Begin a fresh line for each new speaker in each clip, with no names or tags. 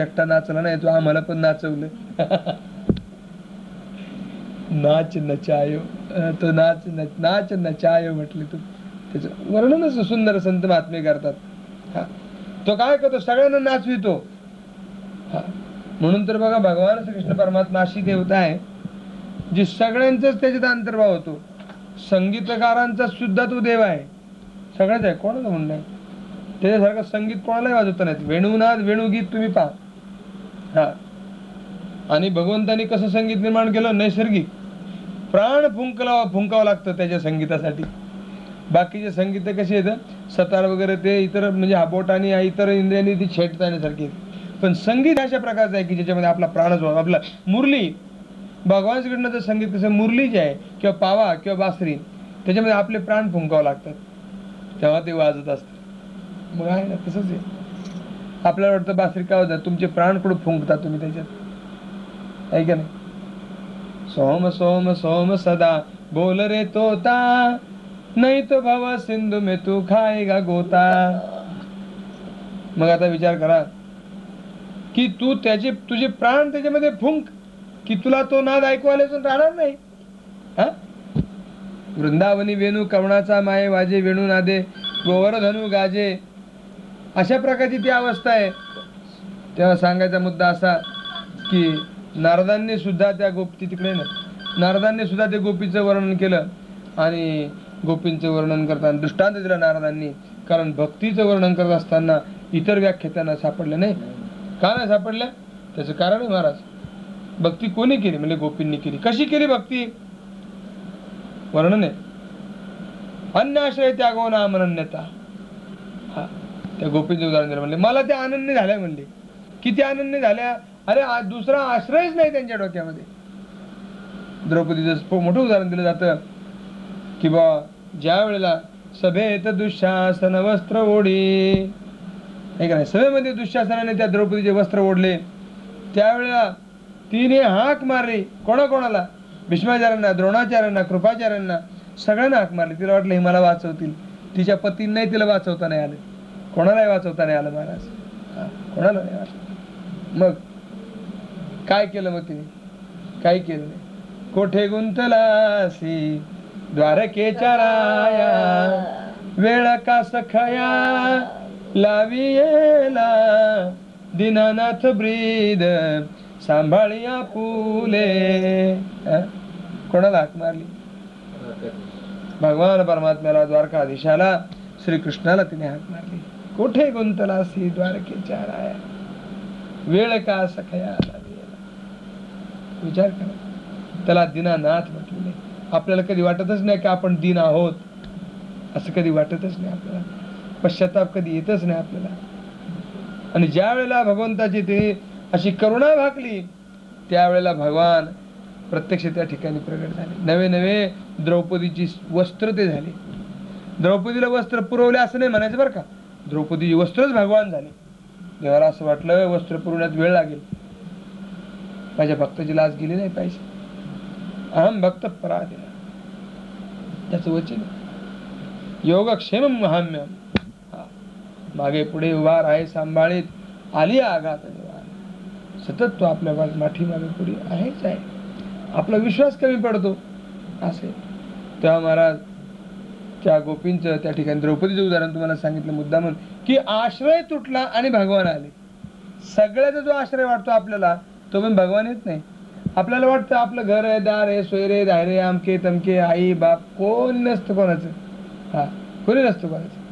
एकटा नाचला नाही तो आम्हाला पण नाचवलं. नाच नचायो तो नाच नच नाच नचायो म्हटले तू त्याचं वर्णनच सुंदर संत महात्मे करतात. हा. तो काय करतो? सगळ्यांना नाचवितो. हा. म्हणून तर बघा भगवान श्रीकृष्ण परमात्मा अशी देवता आहे जी सगळ्यांचाच त्याच्यात अंतर्भाव होतो. संगीतकारांचा सुद्धा तो देव आहे. सगळ्याच आहे. कोणाचं म्हणणं आहे? त्याच्यासारखं संगीत कोणालाही वाजवता नाही वेणुनाद वेणुगीत तुम्ही पहा. हा. आणि भगवंतानी कसं संगीत निर्माण केलं? नैसर्गिक. प्राण फुंकला फुंकावं लागतं त्याच्या संगीतासाठी. बाकीचे संगीत कसे येतं सतार वगैरे ते इतर म्हणजे हापोट आणि इतर इंद्रियांनी ती छेडताण्यासारखी आहेत. पण संगीत अशा प्रकारचं आहे की ज्याच्यामध्ये आपला प्राणच आपला मुरली. भगवान जर संगीत कसं मुरली जे आहे किंवा पावा किंवा बासरी त्याच्यामध्ये आपले प्राण फुंकावं लागतात. तेव्हा ते वाजत असतं. मग आहे ना तसंच आहे. आपल्याला वाटतं बासरी काय वाजत तुमचे प्राण कुठं फुंकता तुम्ही त्याच्यात? आहे का नाही? सोम सोम सोम सदा. बोल रे तोता. नाही तो भव सिंधू में तू खाएगा गोता. मग आता विचार करा. की तू त्याचे तुझे प्राण त्याच्यामध्ये फुंक की तुला तो नाद ऐकू आल्यासून राहणार नाही? हा? वृंदावनी वेणू कवणाचा माये वाजे वेणू नादे गोवर्धनु गाजे. अशा प्रकारची ती अवस्था आहे. तेव्हा सांगायचा मुद्दा असा की नारदांनी सुद्धा त्या गोपी तिकडे ना नारदांनी सुद्धा ते गोपीचं वर्णन केलं आणि गोपींचं वर्णन करताना दृष्टांत दिला नारदांनी कारण भक्तीचं वर्णन करत असताना इतर व्याख्या त्यांना सापडलं नाही. का नाही सापडलं त्याचं कारण आहे महाराज भक्ती कोणी केली? म्हणजे गोपींनी केली. कशी केली भक्ती? वर्णन आहे. अन्याश्रय त्यागो ना त्या गोपीचं उदाहरण दिलं म्हणले मला त्या आनंद झाल्या म्हणले. किती आनंद झाल्या? अरे दुसरा आश्रयच नाही त्यांच्या डोक्यामध्ये. द्रौपदीचं मोठं उदाहरण दिलं जातं की बा ज्या वेळेला सभेत दुःशासन वस्त्र ओढी नाही का नाही? सभेमध्ये दुःशासनाने त्या द्रौपदीचे वस्त्र ओढले. त्यावेळेला तिने हाक मारली. कोणाकोणाला? भीष्माचार्यांना द्रोणाचार्यांना कृपाचार्यांना सगळ्यांना हाक मारली. तिला वाटलं हे मला वाचवतील. तिच्या पतींनाही तिला वाचवता नाही आलं. कोणालाही वाचवता नाही आलं महाराज? हा, कोणाला नाही वाचवता? मग काय केलं मग तिने? काय केलं नाही. कोठे गुंतलासी? द्वारकेच्या राया. वेळ का सखया? लावी येला दीनानाथ ब्रीद. सांभाळिया पुले हा? कोणाला हाक मारली? भगवान परमात्म्याला द्वारकाधीशाला श्रीकृष्णाला तिने हाक मारली. कोठे गुंतलासी द्वारकेच्या राया? वेळ का सखया विचार करा. त्याला दिनानाथ म्हटलेले आपल्याला कधी वाटतच नाही की आपण दिन आहोत. असं कधी वाटतच नाही आपल्याला. पश्चाताप कधी येतच नाही आपल्याला. आणि ज्या वेळेला भगवंताची तिने अशी करुणा भाकली त्यावेळेला भगवान प्रत्यक्ष त्या ठिकाणी प्रगट झाले. नवे नवे द्रौपदीची वस्त्र ते झाले. द्रौपदीला वस्त्र पुरवले असं नाही म्हणायचं बरं का? द्रौपदी वस्त्रच भगवान झाले. देवाला असं वाटलं वस्त्र पुरवण्यात वेळ लागेल. माझ्या भक्ताची लाज गेली नाही पाहिजे. अहम भक्त पराधीन त्याचं वचन योगक्षेम महाम्यम हा. मागे पुढे उभा आहे सांभाळीत. आली आघात सतत तो आपल्या माठी मागे पुढे आहेच आहे. आपला विश्वास कमी पडतो. असे. तेव्हा महाराज त्या गोपींचं त्या ठिकाणी द्रौपदीचं उदाहरण तुम्हाला सांगितलं मुद्दा म्हणून की आश्रय तुटला आणि भगवान आले. सगळ्याचा जो आश्रय वाटतो आपल्याला तो पण भगवान येत नाही. आपल्याला वाटतं आपलं घर आहे दार आहे सोयरे दायरे आमके तमके आई बाप कोण नसतं कोणाचं? हा कोणी नसतं कोणाचं?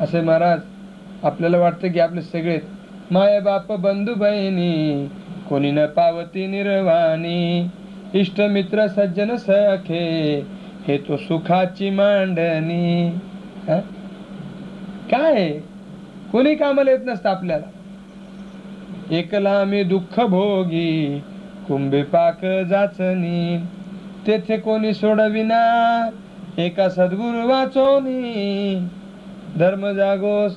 असे महाराज आपल्याला वाटतं की आपले सगळे माय बाप बंधू बहिणी कोणी न पावती निर्वाणी इष्ट मित्र सज्जन सखे हे तो सुखाची मांडणी? काय? कोणी कामाला येत नसतं आपल्याला. एकला मी दुःख भोगी कुंभे पाक जाचनी तेथे कोणी सोडविना एका सद्गुरु वाचोनी. धर्म जागोस.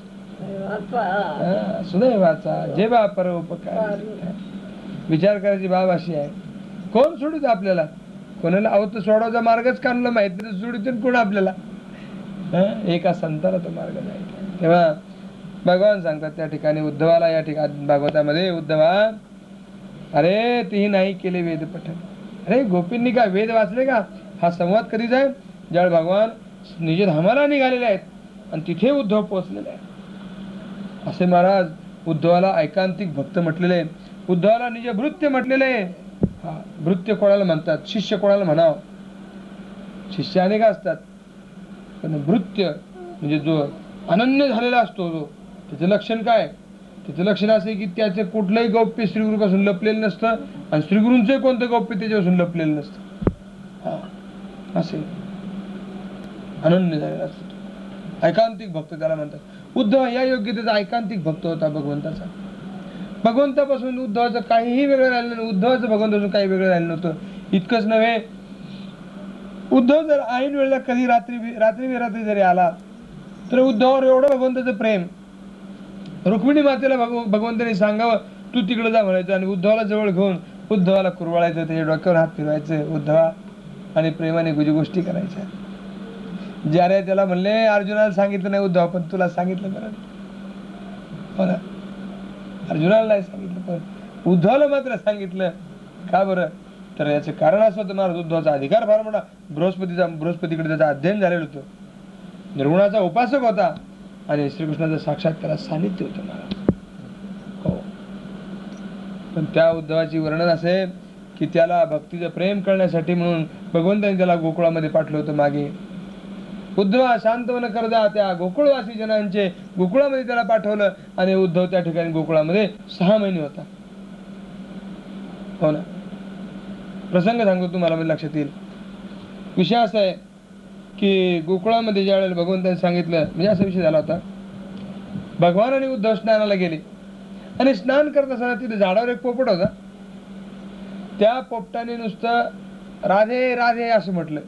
सुदैवाचा जे बा परोपकार विचार करायची बाब अशी आहे. कोण सोडित आपल्याला? कोणाला अहो तर सोडायचा मार्गच काढला माहिती सोडित कोण आपल्याला? एका संताला तो मार्ग नाही. तेव्हा भगवान सांगतात त्या ठिकाणी उद्धवाला या ठिकाणी भागवतामध्ये उद्धवा अरे तेही नाही केले वेद पठन अरे गोपींनी का वेद वाचले का? हा संवाद कधी जाय ज्यावेळी भगवान निजधामाला निघालेले आहेत आणि तिथे उद्धव पोहोचलेले आहेत. असे महाराज उद्धवाला ऐकांतिक भक्त म्हटलेले. उद्धवाला निज भृत्य म्हटलेले. आहे. हा कोणाला म्हणतात? शिष्य कोणाला म्हणावं? शिष्य अनेक असतात. पण भृत्य म्हणजे जो अनन्य झालेला असतो जो त्याचं लक्षण काय? त्याचं लक्षण असं की त्याचं कुठलंही गौप्य श्रीगुरूपासून लपलेलं नसतं आणि श्रीगुरूंचंही कोणतं गौप्य त्याच्यापासून लपलेलं नसतं. हा असे अनन्य झालेला असतो ऐकांतिक भक्त त्याला म्हणतात. उद्धव या योग्यतेचा ऐकांतिक भक्त होता भगवंताचा. भगवंतापासून उद्धवाचं काहीही वेगळं राहिलं नाही. उद्धवाचं भगवंतापासून काही वेगळं राहिलं नव्हतं. इतकंच नव्हे. उद्धव जर ऐन वेळेला कधी रात्री रात्री बेरात्री जरी आला तर उद्धवावर एवढं भगवंताचं प्रेम. रुक्मिणी मातेला भगव भगवंताने सांगावं तू तिकडे जा म्हणायचं आणि उद्धवाला जवळ घेऊन उद्धवाला कुरवाळायचं त्याच्या डोक्यावर हात फिरवायचं. उद्धवा आणि प्रेमाने गुजी गोष्टी करायच्या. ज्याने त्याला म्हणले अर्जुनाला सांगितलं नाही उद्धव पण तुला सांगितलं बरं. अर्जुनाला नाही सांगितलं पण उद्धवाला मात्र सांगितलं. का बरं? तर याचं कारण असं होतं महाराज उद्धवाचा अधिकार फार मोठा. बृहस्पतीचा बृहस्पतीकडे त्याचं अध्ययन झालेलं होतं. निर्गुणाचा उपासक होता आणि श्रीकृष्णाचं साक्षात त्याला सानिध्य होतं महाराज. हो. पण त्या उद्धवाची वर्णन असे की त्याला भक्तीचं प्रेम करण्यासाठी म्हणून भगवंतांनी त्याला गोकुळामध्ये पाठवलं होतं मागे. उद्धवा शांतवन करदा त्या गोकुळवासी जनांचे गोकुळामध्ये त्याला पाठवलं आणि उद्धव त्या ठिकाणी गोकुळामध्ये सहा महिने होता. हो ना? प्रसंग सांगतो तुम्हाला म्हणजे लक्षात येईल. विषय असा आहे की गोकुळामध्ये ज्या वेळेला भगवंताने सांगितलं म्हणजे असा विषय झाला होता. भगवान आणि उद्धव स्नानाला गेले. आणि स्नान करत असताना तिथे झाडावर एक पोपट होता. त्या पोपटाने नुसतं राधे राधे असं म्हटलं.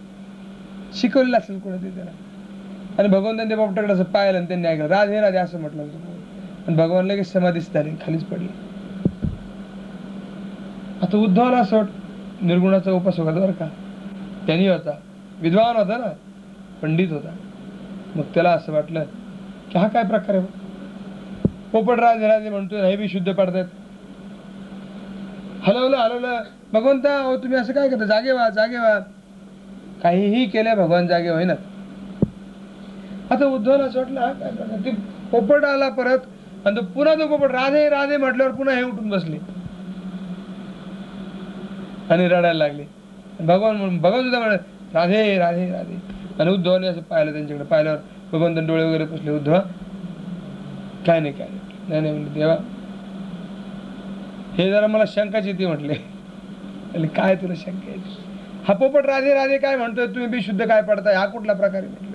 शिकवलेलं असेल कोणी त्याला. आणि भगवंताने त्यांनी बापटाकडे असं पाहिलं आणि त्यांनी ऐकलं. राधे राधे असं म्हटलं आणि भगवान लगेच समाधीच झाली खालीच पडली. आता उद्धवाला असं वाट निर्गुणाचा उपास होता बरं का. त्यांनी होता. विद्वान होता ना. पंडित होता. मग त्याला असं वाटलं की हा काय प्रकार आहे? पोपट राजे राजे म्हणतोय हे बी शुद्ध पडतायत हलवलं हलवलं. भगवंता अहो तुम्ही असं काय करता? जागे व्हा जागे व्हा. काहीही केल्या भगवान जागे होईना. आता उद्धवला असं वाटलं काय ते पोपट आला परत आणि तो पुन्हा तो पोपट राधे राधे म्हटल्यावर पुन्हा हे उठून बसले. आणि रडायला लागले. भगवान म्हणून भगवान सुद्धा म्हणत राधे राधे राधे. आणि उद्धवाने असं पाहिलं त्यांच्याकडे पाहिल्यावर भगवंत डोळे वगैरे पुसले उद्धवा काय नाही काय नाही. नाही म्हणले देवा हे जरा मला शंकाच येते म्हटले. काय तुला शंका येते हा पोपट राधे राधे काय म्हणतोय तुम्ही बी शुद्ध काय पडताय? हा कुठला प्रकारे म्हटलं?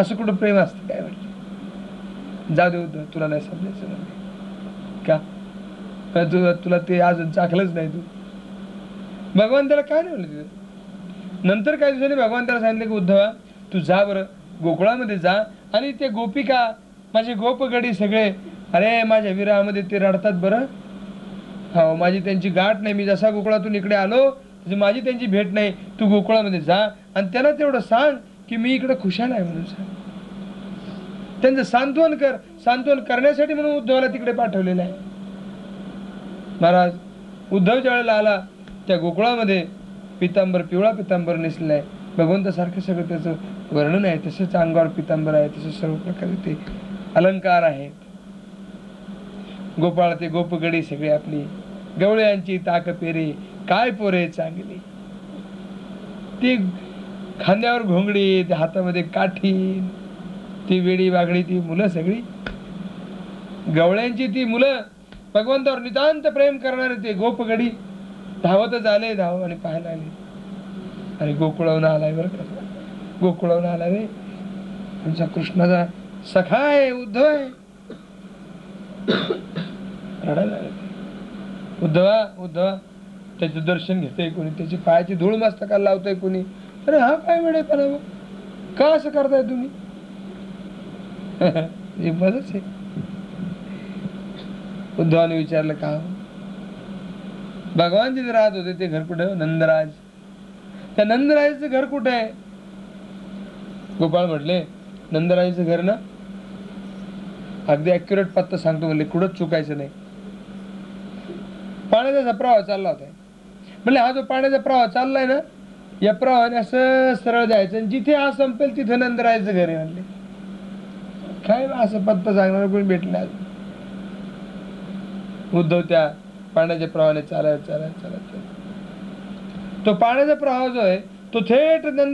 असं कुठं प्रेम असतं काय म्हटलं जाऊ दे उद्धव तुला नाही समजायचं का? तू तुला ते अजून चाखलंच नाही तू? भगवान त्याला काय नाही म्हणलं तिथं? नंतर काही दिवसांनी भगवान त्याला सांगितलं की उद्धवा तू जा बरं गोकुळामध्ये जा आणि ते गोपिका माझे गोपगडी सगळे अरे माझ्या विरामध्ये ते रडतात बरं. हो माझी त्यांची गाठ नाही. मी जसा गोकुळातून इकडे आलो तशी माझी त्यांची भेट नाही. तू गोकुळामध्ये जा आणि त्यांना तेवढं सांग की मी इकडे खुशाल आहे म्हणून सांग. त्यांचं सांत्वन कर. सांत्वन करण्यासाठी म्हणून उद्धवाला तिकडे पाठवलेलं आहे. महाराज उद्धव ज्या वेळेला आला त्या गोकुळामध्ये पितांबर पिवळा पितांबर नेसलेला आहे. भगवंतासारखं सगळं त्याचं वर्णन आहे. तसंच अंगावर पितांबर आहे. तसं सर्व प्रकारे ते अलंकार आहेत गोपाळ ते गोपगडी सगळी आपली. गवळ्यांची ताक पेरे. काय पोरे चांगली. ती खांद्यावर घोंगडी त्या हातामध्ये काठी ती वेडी वागडी ती मुलं सगळी. गवळ्यांची ती मुलं भगवंतावर नितांत प्रेम करणारे ते गोपगडी. धावतच आले धाव आणि पाहायला आले. आणि गोकुळवून आलाय बरं का. गोकुळवून आला रे. आमचा कृष्णाचा सखा आहे उद्धव आहे. उद्धवा उद्धवा त्याचं दर्शन घेतंय कोणी? त्याची पायाची धूळ मस्तकाला लावतंय कोणी? अरे हा काय वेळ आहे का असं करताय तुम्ही? हे बरंच आहे. उद्धवाने विचारलं का हो? भगवान जिथे राहत होते ते घर कुठे? नंदराज. त्या नंदराजाचं घर कुठे आहे? गोपाळ म्हटले नंदराजाचं घर ना? अगदी अॅक्युरेट पत्ता सांगतो म्हणले कुठंच चुकायचं नाही. पाण्याचा प्रवाह चालला होता. म्हणजे हा जो पाण्याचा प्रवाह चाललाय ना या प्रवाहाने असं सरळ जायचं आणि जिथे हा संपेल तिथे नंतर राहायचं घरी म्हणले. काय असं पत्ता सांगणार कोणी भेटलं आज उद्धव त्या पाण्याच्या प्रवाहाने चालायला चालायला चालत तो पाण्याचा प्रवाह जो आहे तो थेट नंतर